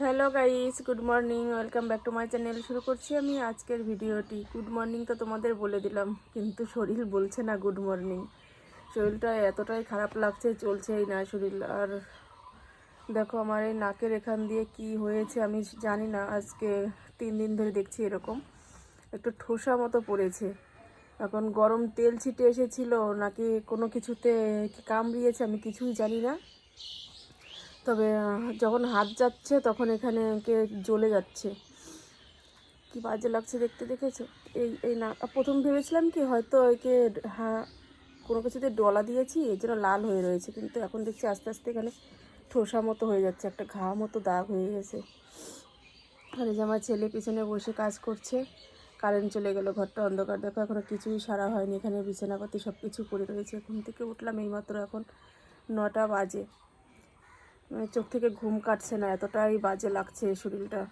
Hello guys, good morning, welcome back to my channel. শুরু করছি আমি আজকের ভিডিওটি। গুড মর্নিং তো তোমাদের বলে দিলাম, কিন্তু শরীর বলছে না গুড মর্নিং। শরীরটা এতটাই খারাপ লাগছে, চলছেই না শরীর। আর দেখো আমার এই নাকের এখান দিয়ে কি হয়েছে আমি জানি না, আজকে তিন দিন ধরে দেখছি এরকম। একটু ঠোসা মতো পড়েছে। এখন গরম তেল ছিটে এসেছিল, নাকি কোনো কিছুতে কামড়িয়েছে আমি কিছুই জানি না। তবে যখন হাত যাচ্ছে তখন এখানে কে জ্বলে যাচ্ছে। কি বাজে লাগছে দেখতে দেখেছ? এই এই না প্রথম ভেবেছিলাম কি হয়তো একে হ্যাঁ কোনো কিছুতে ডলা দিয়েছি, এর জন্য লাল হয়ে রয়েছে, কিন্তু এখন দেখছি আস্তে আস্তে এখানে ঠোসা মতো হয়ে যাচ্ছে, একটা ঘা মতো দাগ হয়ে গেছে। আর এই যে আমার ছেলে পিছনে বসে কাজ করছে, কারেন্ট চলে গেল, ঘরটা অন্ধকার, দেখো এখনও কিছুই সারা হয়নি, এখানে বিছানাপাতি সব কিছু পড়ে রয়েছে, ঘুম থেকে উঠলাম এইমাত্র এখন নটা বাজে। চোখ থেকে ঘুম কাটছে না, এতটাই বাজে লাগছে শরীরটা।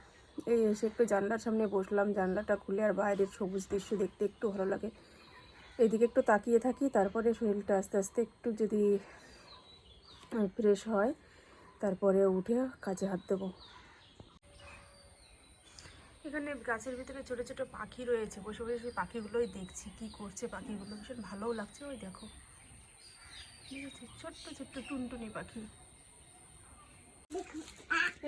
এই এসে একটু জানলার সামনে বসলাম, জানলাটা খুলে আর বাইরের সবুজ দৃশ্য দেখতে একটু ভালো লাগে। এইদিকে একটু তাকিয়ে থাকি, তারপরে শরীরটা আস্তে আস্তে একটু যদি ফ্রেশ হয়, তারপরে উঠে কাজে হাত দেবো। এখানে গাছের ভিতরে ছোটো ছোটো পাখি রয়েছে, বসে বসে সেই পাখিগুলোই দেখছি, কি করছে পাখিগুলো? ভীষণ ভালোও লাগছে, ওই দেখো। ঠিক আছে, ছোট্ট ছোট্ট টুনটুনি পাখি।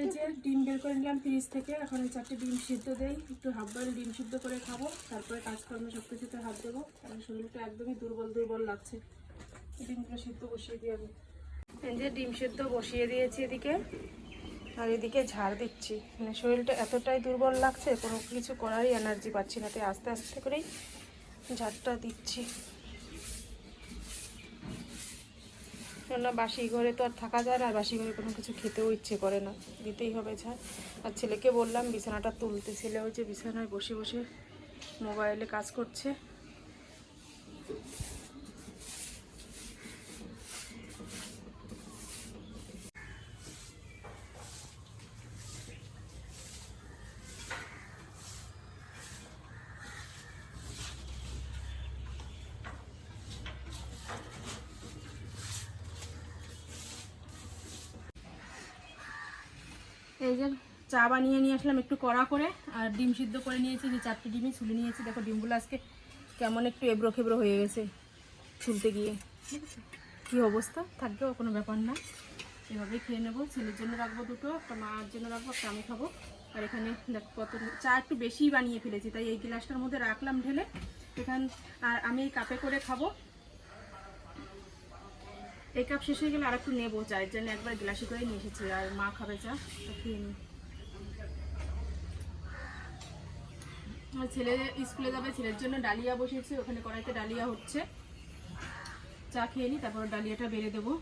এই যে ডিম বের করে নিলাম ফ্রিজ থেকে। এখন এই চারটে ডিম সিদ্ধ দেই। একটু হাফ বয়েল ডিম সিদ্ধ করে খাব। তারপরে কাজকর্মে সব কিছুতে হাত দেবো। কারণ শরীরটা একদমই দুর্বল দুর্বল লাগছে। ডিমগুলো সিদ্ধ বসিয়ে দিই আমি। এই যে ডিম সিদ্ধ বসিয়ে দিয়েছি এদিকে। আর এদিকে ঝাড় দিচ্ছি। মানে শরীরটা এতটাই দুর্বল লাগছে, কোনো কিছু করারই এনার্জি পাচ্ছি না। তাই আস্তে আস্তে করেই ঝাড়টা দিচ্ছি। না বাসি ঘরে তো আর থাকা যায় না, আর বাসি ঘরে কোনো কিছু খেতেও ইচ্ছে করে না। দিতেই হবে ছাড় আর ছেলেকে বললাম, বিছানাটা তুলতে ছেলে ওই যে বিছানায় বসে বসে মোবাইলে কাজ করছে। এই যে চা বানিয়ে নিয়ে আসলাম একটু কড়া করে, আর ডিম সিদ্ধ করে নিয়েছি, যে চারটে ডিমই ছুলে নিয়েছি। দেখো, ডিমগুলো আজকে কেমন একটু এবড়ো খেবড়ো হয়ে গেছে ছুলতে গিয়ে। কী অবস্থা? থাকবে কোনো ব্যাপার না। এভাবেই খেয়ে নেব। ছেলের জন্য রাখব দুটো, একটা মার জন্য রাখব, একটা আমি খাব। আর এখানে দেখ, কত চা একটু বেশিই বানিয়ে ফেলেছি, তাই এই গ্লাসটার মধ্যে রাখলাম ঢেলে। এখান, আর আমি এই কাপে করে খাব। এই কাপ শেষ হয়ে গেলে আর একটু নেব, চায়ের জন্য একবার গ্লাসে করে নিয়ে এসেছি। আর মা খাবে চা খেয়ে নিই আমার ছেলে স্কুলে যাবে, ছেলের জন্য ডালিয়া বসিয়েছি ওখানে কড়াইতে ডালিয়া হচ্ছে। চা খেয়ে নিই তারপর ডালিয়াটা বেড়ে দেবো।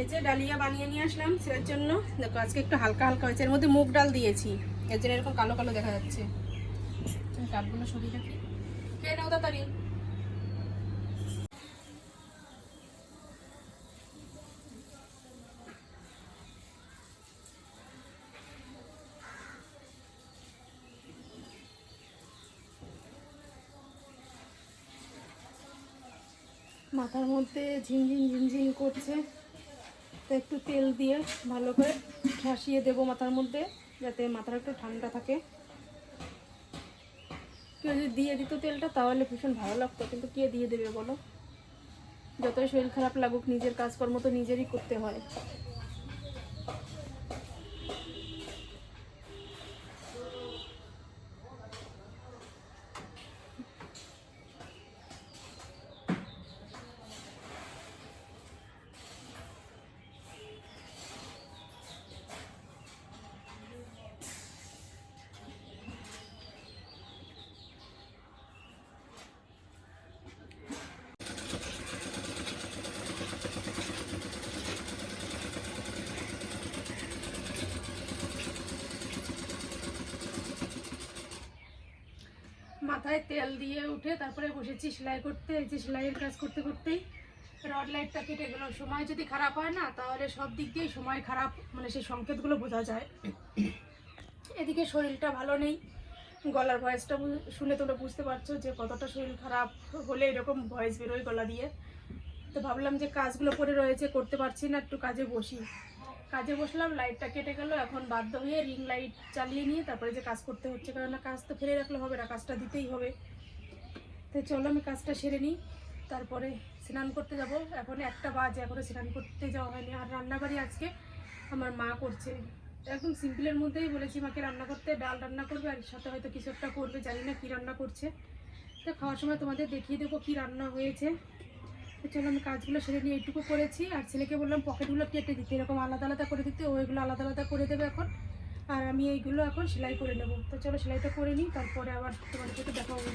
এই যে ডালিয়া বানিয়ে নিয়ে আসলাম ছেলের জন্য দেখো আজকে একটু হালকা হালকা হয়েছে। এর মধ্যে মুগ ডাল দিয়েছি। এর জন্য এরকম কালো কালো দেখা যাচ্ছে। কাপগুলো সরিয়ে রাখি খেয়ে নাও তাড়াতাড়ি? মাথার মধ্যে ঝিনঝিন ঝিনঝিন করছে। তো একটু তেল দিয়ে ভালো করে ঠাসিয়ে দেব মাথার মধ্যে, যাতে মাথাটা একটু ঠান্ডা থাকে। কেউ যদি দিয়ে দিত তেলটা, তাহলে ভীষণ ভালো লাগতো, কিন্তু কে দিয়ে দেবে বলো? যতই শরীর খারাপ লাগুক, নিজের কাজকর্ম তো নিজেরই করতে হয়। মাথায় তেল দিয়ে উঠে তারপরে বসেছি সেলাই করতে, এই যে সেলাইয়ের কাজ করতে করতেই। রড লাইটটা কেটে গেল। সময় যদি খারাপ হয় না, তাহলে সব দিক দিয়েই সময় খারাপ মানে সেই সংকেতগুলো বোঝা যায়। এদিকে শরীরটা ভালো নেই। গলার ভয়েসটা শুনে তোমরা বুঝতে পারছ যে কতটা শরীর খারাপ হলে এরকম ভয়েস বেরোয় গলা দিয়ে। তো ভাবলাম যে কাজগুলো পড়ে রয়েছে, করতে পারছি না, একটু কাজে বসি। কাজে বসলাম লাইটটা কেটে গেল, এখন বাধ্য হয়ে রিং লাইট চালিয়ে নিয়ে তারপরে যে কাজ করতে হচ্ছে, কারণ কাজ তো ফেলে রাখলে হবে না, কাজটা দিতেই হবে। তো চলো আমি কাজটা সেরে নিই, তারপরে স্নান করতে যাব। এখন একটা বাজে, এখনও স্নান করতে যাওয়া হয়নি। আর রান্নাবাড়ি আজকে আমার মা করছে। একদম সিম্পলের মধ্যেই বলেছি মাকে রান্না করতে, ডাল রান্না করবে, আর সাথে হয়তো কিছু একটা করবে, জানি না কী রান্না করছে। তো খাওয়ার সময় তোমাদের দেখিয়ে দেবো কী রান্না হয়েছে। চলো আমি কাজগুলো সেরে নিয়ে এইটুকু করেছি। আর ছেলেকে বললাম পকেটগুলো কেটে দিতে। এরকম আলাদা আলাদা করে দিতে। ও এগুলো আলাদা আলাদা করে দেবে এখন। আর আমি এইগুলো এখন সেলাই করে নেব। তো চলো সেলাইটা করে নিই, তারপরে আবার তোমাদের সাথে দেখা হবে।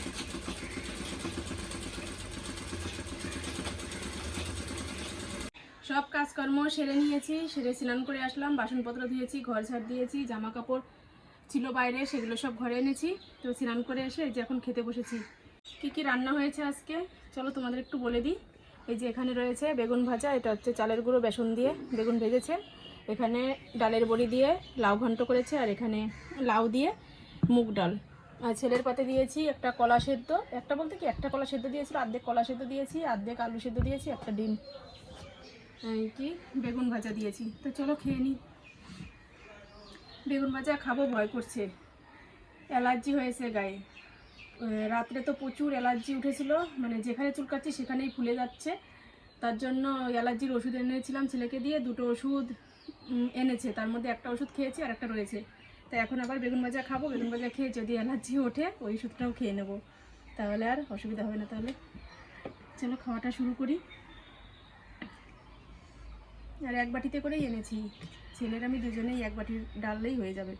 সব কাজকর্ম সেরে নিয়েছি, সেরে স্নান করে আসলাম, বাসনপত্র ধুয়েছি, ঘর ঝাড় দিয়েছি জামা কাপড় ছিল বাইরে, সেগুলো সব ঘরে এনেছি। তো স্নান করে এসে এই যে এখন খেতে বসেছি। কি কি রান্না হয়েছে আজকে? চলো তোমাদের একটু বলে দিই। এই যে এখানে রয়েছে বেগুন ভাজা, এটা হচ্ছে চালের গুঁড়ো বেসন দিয়ে বেগুন ভেজেছে। এখানে ডালের বড়ি দিয়ে লাউ ঘন্ট করেছে আর এখানে লাউ দিয়ে মুগ ডাল। আর ছেলের পাতে দিয়েছি একটা কলা সেদ্ধ। একটা বলতে কি, একটা কলা সেদ্ধ দিয়েছিল অর্ধেক কলা সেদ্ধ দিয়েছি অর্ধেক আলু সেদ্ধ দিয়েছি, একটা ডিম। কি, বেগুন ভাজা দিয়েছি। তো চলো খেয়ে নিই বেগুন ভাজা খাব, ভয় করছে। অ্যালার্জি হয়েছে গায়ে। রাত্রে তো প্রচুর অ্যালার্জি উঠেছিল মানে যেখানে চুলকাচ্ছি সেখানেই ফুলে যাচ্ছে। তার জন্য অ্যালার্জির ওষুধ এনেছিলাম ছেলেকে দিয়ে, দুটো ওষুধ এনেছে। তার মধ্যে একটা ওষুধ খেয়েছি আর একটা রয়েছে। তাই এখন আবার বেগুন ভাজা খাব, বেগুন ভাজা খেয়ে যদি অ্যালার্জি ওঠে, ওই ওষুধটাও খেয়ে নেব। তাহলে আর অসুবিধা হবে না তাহলে। চলো খাওয়াটা শুরু করি। আর এক বাটিতে করেই এনেছি। ছেলের আমি দুজনেই এক বাটি ডাললেই হয়ে যাবে।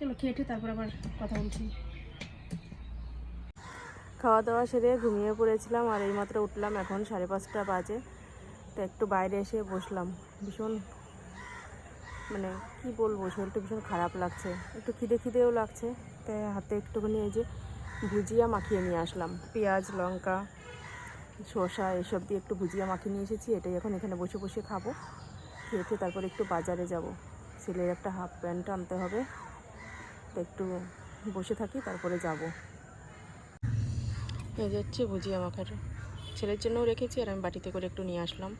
চলো খেয়ে তারপর আবার কথা বলছি। খাওয়া দাওয়া সেরে ঘুমিয়ে পড়েছিলাম আর এইমাত্র উঠলাম, এখন সাড়ে পাঁচটা বাজে। তো একটু বাইরে এসে বসলাম। ভীষণ মানে কি বলব, শরীরটা ভীষণ খারাপ লাগছে। একটু খিদে খিদেও লাগছে, তাই হাতে একটুখানি এই যে ভুজিয়া মাখিয়ে নিয়ে আসলাম। পেঁয়াজ, লঙ্কা, শসা, এসব দিয়ে একটু ভুজিয়া মাখিয়ে নিয়ে এসেছি, এটাই এখন এখানে বসে বসে খাব। খেয়ে তারপর একটু বাজারে যাব। ছেলের একটা হাফ প্যান্ট আনতে হবে। তো একটু বসে থাকি, তারপরে যাব। এই যাচ্ছে বুঝি মাখাটা ছেলের জন্যও রেখেছি, আর আমি বাটিতে করে একটু নিয়ে আসলাম।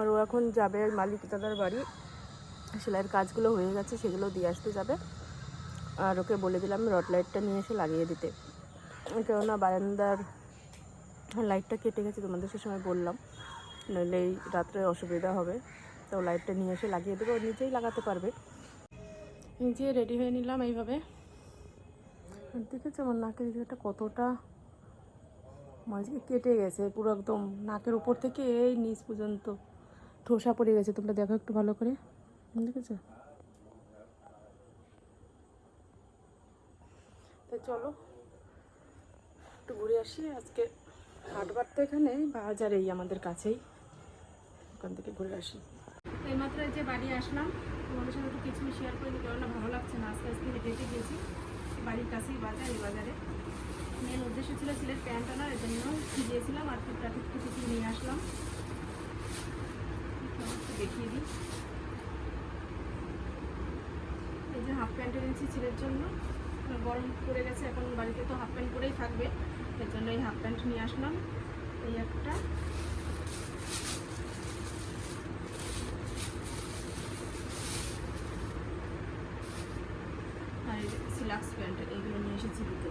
আর ও এখন যাবে মালিক দাদার বাড়ি। সেলাইয়ের কাজগুলো হয়ে গেছে, সেগুলো দিয়ে আসতে যাবে। আর ওকে বলে দিলাম রড লাইটটা নিয়ে এসে লাগিয়ে দিতে। কেননা বারান্দার লাইটটা কেটে গেছে, তোমাদের সে সময় বললাম। নইলে এই রাত্রে অসুবিধা হবে। তো লাইটটা নিয়ে এসে লাগিয়ে দেবে ও নিজেই লাগাতে পারবে। নিজে রেডি হয়ে নিলাম এইভাবে। দেখেছ আমার নাকের জায়গাটা কতটা মাঝে কেটে গেছে, পুরো একদম নাকের উপর থেকে এই নিচ পর্যন্ত। ঠোসা পড়ে গেছে, তোমরা দেখো একটু ভালো করে। দেখেছ? তো চলো, একটু ঘুরে আসি। আজকে হাটবার তো এখানে বাজারেই আমাদের কাছেই। ওখান থেকে ঘুরে আসি। এইমাত্র এই যে বাড়ি আসলাম, তোমাদের সাথে একটু কিছু শেয়ার করে দিতে না ভালো লাগছে না। আস্তে আস্তে হেঁটে হেঁটে গেছি বাড়ির কাছেই বাজার, এই বাজারে। মেন উদ্দেশ্য ছিল ছেলের প্যান্ট আনার এর জন্য গিয়েছিলাম আর টুকটাক একটু কিছু নিয়ে আসলাম। দেখিয়ে দিই। এই যে হাফ প্যান্ট এনেছি ছেলের জন্য গরম পড়ে গেছে, এখন বাড়িতে তো হাফ প্যান্ট পরেই থাকবে। এর জন্য এই হাফ প্যান্ট নিয়ে আসলাম। এই একটা। আর সিলাক্স প্যান্ট এইগুলো নিয়ে এসেছি দুটো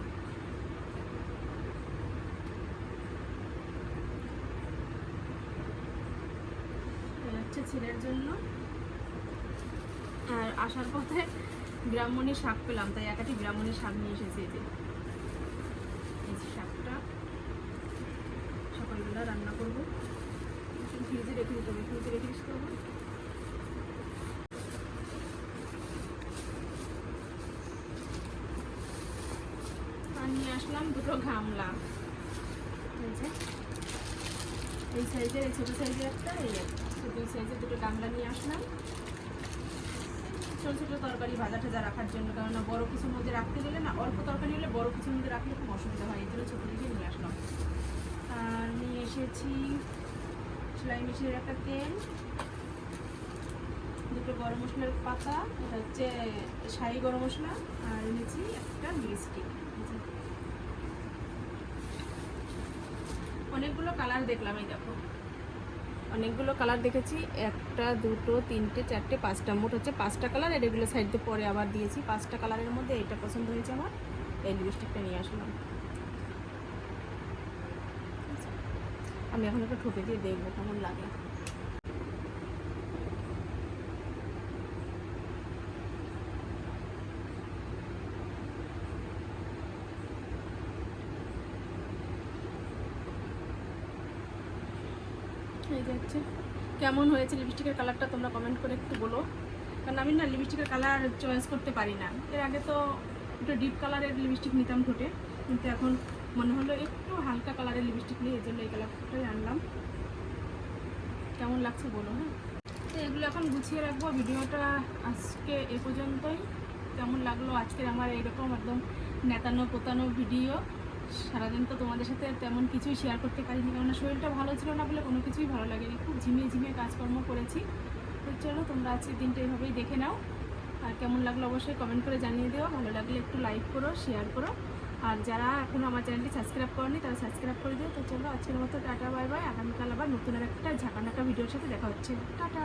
এই হচ্ছে ছেলের জন্য। আর আসার পথে ব্রাহ্মণী শাক পেলাম, তাই একাটি ব্রাহ্মণী শাক নিয়ে এসেছি এই যে। এই শাকটা। সকালবেলা রান্না করব। ফ্রিজে রেখে দিতে হবে, ফ্রিজে রেখে দিতে হবে। নিয়ে আসলাম দুটো ঘামলা এই যে। এই সাইজের, এই ছোটো সাইজের একটা, এই একটা দুই সাইজের দুটো গামলা নিয়ে আসলাম। ছোটো ছোটো তরকারি ভাজা টাজা রাখার জন্য কারণ বড় কিছুর মধ্যে রাখতে গেলে না, অল্প তরকারি হলে বড় কিছুর মধ্যে রাখলে খুব অসুবিধা হয়, এই জন্য ছোটো দিকে নিয়ে আসলাম। আর নিয়ে এসেছি সেলাই মেশিনের একটা তেল, দুটো গরম মশলার পাতা, এটা হচ্ছে শাহি গরম মশলা, আর এনেছি একটা লিপস্টিক অনেকগুলো কালার দেখলাম এই দেখো। অনেকগুলো কালার দেখেছি, একটা, দুটো, তিনটে, চারটে, পাঁচটা। মোট হচ্ছে পাঁচটা কালার আর এগুলো সাইড দিয়ে পরে আবার দিয়েছি। পাঁচটা কালারের মধ্যে এটা পছন্দ হয়েছে আমার, এই লিপস্টিকটা নিয়ে আসলাম। আমি এখন একটা ঠোপে দিয়ে দেখব, কেমন লাগে এই যে হচ্ছে কেমন হয়েছে লিপস্টিকের কালারটা তোমরা কমেন্ট করে একটু বলো। কারণ আমি না লিপস্টিকের কালার চয়েস করতে পারি না। এর আগে তো একটু ডিপ কালারের লিপস্টিক নিতাম ঠোঁটে। কিন্তু এখন মনে হলো একটু হালকা কালারের লিপস্টিক নিয়ে এই জন্য এই কালারটাই আনলাম। কেমন লাগছে বলো হ্যাঁ? তো এগুলো এখন গুছিয়ে রাখব। ভিডিওটা আজকে এ পর্যন্তই। কেমন লাগল আজকের আমার এরকম একদম নেতানো পোতানো ভিডিও সারাদিন তো তোমাদের সাথে তেমন কিছুই শেয়ার করতে পারিনি কারণ শরীরটা ভালো ছিল না বলে কোনো কিছুই ভালো লাগেনি। খুব ঝিমিয়ে ঝিমিয়ে কাজকর্ম করেছি। তো চলো তোমরা আজকের দিনটা এইভাবেই দেখে নাও। আর কেমন লাগল অবশ্যই কমেন্ট করে জানিয়ে দিও। ভালো লাগলে একটু লাইক করো শেয়ার করো। আর যারা এখনও আমার চ্যানেলটি সাবস্ক্রাইব করেনি, তারা সাবস্ক্রাইব করে দিও। তো চলো আজকের মতো টাটা বাই বাই আগামীকাল আবার নতুন একটা ঝাঁকানাকা ভিডিওর সাথে দেখা হচ্ছে। টাটা!